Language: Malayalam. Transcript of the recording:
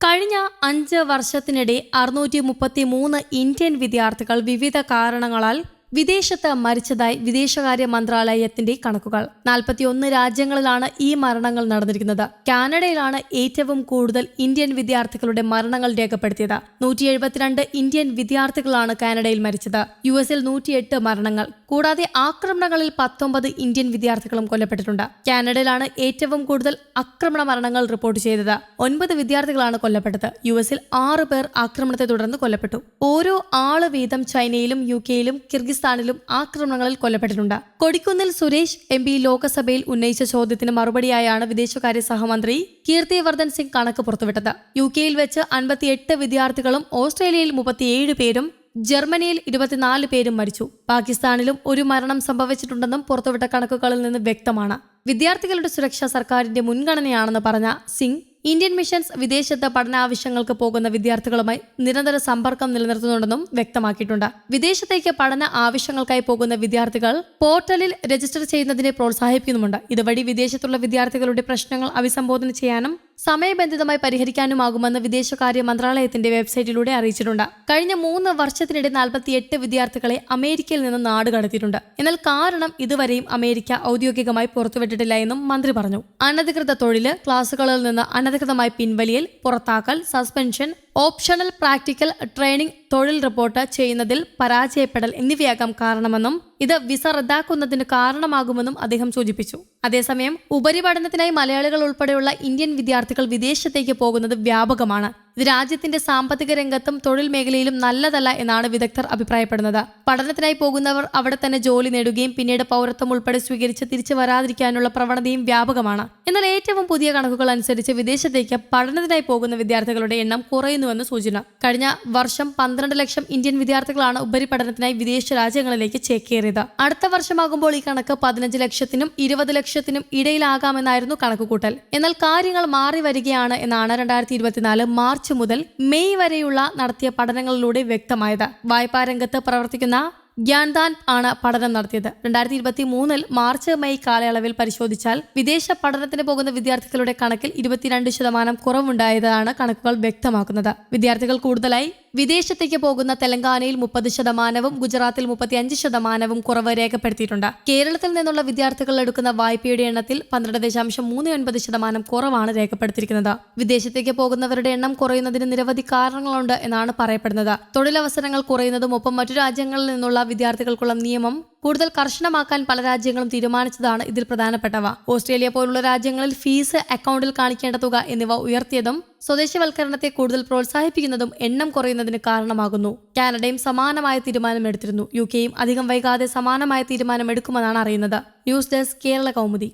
കഴിഞ്ഞ അഞ്ച് വർഷത്തിനിടെ അറുന്നൂറ്റി മുപ്പത്തി മൂന്ന് ഇന്ത്യൻ വിദ്യാർത്ഥികൾ വിവിധ കാരണങ്ങളാൽ വിദേശത്ത് മരിച്ചതായി വിദേശകാര്യ മന്ത്രാലയത്തിന്റെ കണക്കുകൾ. നാൽപ്പത്തിയൊന്ന് രാജ്യങ്ങളിലാണ് ഈ മരണങ്ങൾ നടന്നിരിക്കുന്നത്. കാനഡയിലാണ് ഏറ്റവും കൂടുതൽ ഇന്ത്യൻ വിദ്യാർത്ഥികളുടെ മരണങ്ങൾ രേഖപ്പെടുത്തിയത്. നൂറ്റി എഴുപത്തിരണ്ട് ഇന്ത്യൻ വിദ്യാർത്ഥികളാണ് കാനഡയിൽ മരിച്ചത്. യു എസിൽ നൂറ്റിയെട്ട് മരണങ്ങൾ. കൂടാതെ ആക്രമണങ്ങളിൽ പത്തൊമ്പത് ഇന്ത്യൻ വിദ്യാർത്ഥികളും കൊല്ലപ്പെട്ടിട്ടുണ്ട്. കാനഡയിലാണ് ഏറ്റവും കൂടുതൽ ആക്രമണ മരണങ്ങൾ റിപ്പോർട്ട് ചെയ്തത്. ഒൻപത് വിദ്യാർത്ഥികളാണ് കൊല്ലപ്പെട്ടത്. യു എസിൽ ആറ് പേർ ആക്രമണത്തെ തുടർന്ന് കൊല്ലപ്പെട്ടു. ഓരോ ആൾ വീതം ചൈനയിലും യു കെയിലും കിർഗിസ്ഥാനിലും ആക്രമണങ്ങളിൽ കൊല്ലപ്പെട്ടിട്ടുണ്ട്. കൊടിക്കുന്നിൽ സുരേഷ് എം പി ലോക്സഭയിൽ ഉന്നയിച്ച ചോദ്യത്തിന് മറുപടിയായാണ് വിദേശകാര്യ സഹമന്ത്രി കീർത്തിവർദ്ധൻ സിംഗ് കണക്ക് പുറത്തുവിട്ടത്. യു കെയിൽ വെച്ച് അൻപത്തിയെട്ട് വിദ്യാർത്ഥികളും ഓസ്ട്രേലിയയിൽ മുപ്പത്തിയേഴ് പേരും ജർമ്മനിയിൽ ഇരുപത്തിനാല് പേരും മരിച്ചു. പാകിസ്ഥാനിലും ഒരു മരണം സംഭവിച്ചിട്ടുണ്ടെന്നും പുറത്തുവിട്ട കണക്കുകളിൽ നിന്ന് വ്യക്തമാണ്. വിദ്യാർത്ഥികളുടെ സുരക്ഷ സർക്കാരിന്റെ മുൻഗണനയാണെന്ന് പറഞ്ഞ സിംഗ് ഇന്ത്യൻ മിഷൻസ് വിദേശത്ത് പഠനാവശ്യങ്ങൾക്ക് പോകുന്ന വിദ്യാർത്ഥികളുമായി നിരന്തര സമ്പർക്കം നിലനിർത്തുന്നുണ്ടെന്നും വ്യക്തമാക്കിയിട്ടുണ്ട്. വിദേശത്തേക്ക് പഠന ആവശ്യങ്ങൾക്കായി പോകുന്ന വിദ്യാർത്ഥികൾ പോർട്ടലിൽ രജിസ്റ്റർ ചെയ്യുന്നതിനെ പ്രോത്സാഹിപ്പിക്കുന്നുമുണ്ട്. ഇതുവഴി വിദേശത്തുള്ള വിദ്യാർത്ഥികളുടെ പ്രശ്നങ്ങൾ അഭിസംബോധന ചെയ്യാനും സമയബന്ധിതമായി പരിഹരിക്കാനുമാകുമെന്ന് വിദേശകാര്യ മന്ത്രാലയത്തിന്റെ വെബ്സൈറ്റിലൂടെ അറിയിച്ചിട്ടുണ്ട്. കഴിഞ്ഞ മൂന്ന് വർഷത്തിനിടെ നാൽപ്പത്തിയെട്ട് വിദ്യാർത്ഥികളെ അമേരിക്കയിൽ നിന്ന് നാട് കടത്തിയിട്ടുണ്ട്. എന്നാൽ കാരണം ഇതുവരെയും അമേരിക്ക ഔദ്യോഗികമായി പുറത്തുവിട്ടിട്ടില്ല എന്നും മന്ത്രി പറഞ്ഞു. അനധികൃത തൊഴിൽ ക്ലാസുകളിൽ നിന്ന് അനധികൃതമായി പിൻവലിയൽ പുറത്താക്കൽ സസ്പെൻഷൻ ഓപ്ഷണൽ പ്രാക്ടിക്കൽ ട്രെയിനിംഗ് തൊഴിൽ റിപ്പോർട്ട് ചെയ്യുന്നതിൽ പരാജയപ്പെടൽ എന്നിവയാകാം കാരണമെന്നും ഇത് വിസ റദ്ദാക്കുന്നതിന് കാരണമാകുമെന്നും അദ്ദേഹം സൂചിപ്പിച്ചു. അതേസമയം ഉപരിപഠനത്തിനായി മലയാളികൾ ഉൾപ്പെടെയുള്ള ഇന്ത്യൻ വിദ്യാർത്ഥികൾ വിദേശത്തേക്ക് പോകുന്നത് വ്യാപകമാണ്. ഇത് രാജ്യത്തിന്റെ സാമ്പത്തിക രംഗത്തും തൊഴിൽ മേഖലയിലും നല്ലതല്ല എന്നാണ് വിദഗ്ധർ അഭിപ്രായപ്പെടുന്നത്. പഠനത്തിനായി പോകുന്നവർ അവിടെ തന്നെ ജോലി നേടുകയും പിന്നീട് പൗരത്വം ഉൾപ്പെടെ സ്വീകരിച്ച് തിരിച്ചു വരാതിരിക്കാനുള്ള പ്രവണതയും വ്യാപകമാണ്. എന്നാൽ ഏറ്റവും പുതിയ കണക്കുകൾ അനുസരിച്ച് വിദേശത്തേക്ക് പഠനത്തിനായി പോകുന്ന വിദ്യാർത്ഥികളുടെ എണ്ണം കുറയുന്നുവെന്ന് സൂചന. കഴിഞ്ഞ വർഷം പന്ത്രണ്ട് ലക്ഷം ഇന്ത്യൻ വിദ്യാർത്ഥികളാണ് ഉപരിപഠനത്തിനായി വിദേശ രാജ്യങ്ങളിലേക്ക് ചേക്കേറിയത്. അടുത്ത വർഷമാകുമ്പോൾ ഈ കണക്ക് പതിനഞ്ച് ലക്ഷത്തിനും ഇരുപത് ലക്ഷത്തിനും ഇടയിലാകാമെന്നായിരുന്നു കണക്കുകൂട്ടൽ. എന്നാൽ കാര്യങ്ങൾ മാറി വരികയാണ് എന്നാണ് രണ്ടായിരത്തി ഇരുപത്തിനാല് മാർച്ച് മുതൽ മെയ് വരെയുള്ള നടത്തിയ പഠനങ്ങളിലൂടെ വ്യക്തമായത്. വായ്പാ രംഗത്ത് പ്രവർത്തിക്കുന്ന ഗ്യാൻദാൻ ആണ് പഠനം നടത്തിയത്. രണ്ടായിരത്തി ഇരുപത്തി മൂന്നിൽ മാർച്ച് മെയ് കാലയളവിൽ പരിശോധിച്ചാൽ വിദേശ പഠനത്തിന് പോകുന്ന വിദ്യാർത്ഥികളുടെ കണക്കിൽ ഇരുപത്തിരണ്ട് ശതമാനം കുറവുണ്ടായതാണ് കണക്കുകൾ വ്യക്തമാക്കുന്നത്. വിദ്യാർത്ഥികൾ കൂടുതലായി വിദേശത്തേക്ക് പോകുന്ന തെലങ്കാനയിൽ മുപ്പത് ശതമാനവും ഗുജറാത്തിൽ മുപ്പത്തിയഞ്ച് ശതമാനവും കുറവ് രേഖപ്പെടുത്തിയിട്ടുണ്ട്. കേരളത്തിൽ നിന്നുള്ള വിദ്യാർത്ഥികൾ എടുക്കുന്ന വായ്പയുടെ എണ്ണത്തിൽ പന്ത്രണ്ട് ദശാംശം മൂന്ന് ഒൻപത് ശതമാനം കുറവാണ് രേഖപ്പെടുത്തിയിരിക്കുന്നത്. വിദേശത്തേക്ക് പോകുന്നവരുടെ എണ്ണം കുറയുന്നതിന് നിരവധി കാരണങ്ങളുണ്ട് എന്നാണ് പറയപ്പെടുന്നത്. തൊഴിലവസരങ്ങൾ കുറയുന്നതും ഒപ്പം മറ്റു രാജ്യങ്ങളിൽ നിന്നുള്ള വിദ്യാർത്ഥികൾക്കുള്ള നിയമം കൂടുതൽ കർശനമാക്കാൻ പല രാജ്യങ്ങളും തീരുമാനിച്ചതാണ് ഇതിൽ പ്രധാനപ്പെട്ടവ. ഓസ്ട്രേലിയ പോലുള്ള രാജ്യങ്ങളിൽ ഫീസ് അക്കൗണ്ടിൽ കാണിക്കേണ്ട തുക എന്നിവ ഉയർത്തിയതും സ്വദേശവൽക്കരണത്തെ കൂടുതൽ പ്രോത്സാഹിപ്പിക്കുന്നതും എണ്ണം കുറയുന്നതിന് കാരണമാകുന്നു. കാനഡയും സമാനമായ തീരുമാനം എടുത്തിരുന്നു യു കെയും അധികം വൈകാതെ സമാനമായ തീരുമാനം എടുക്കുമെന്നാണ് അറിയുന്നത്. News desk Kerala Kaumudi.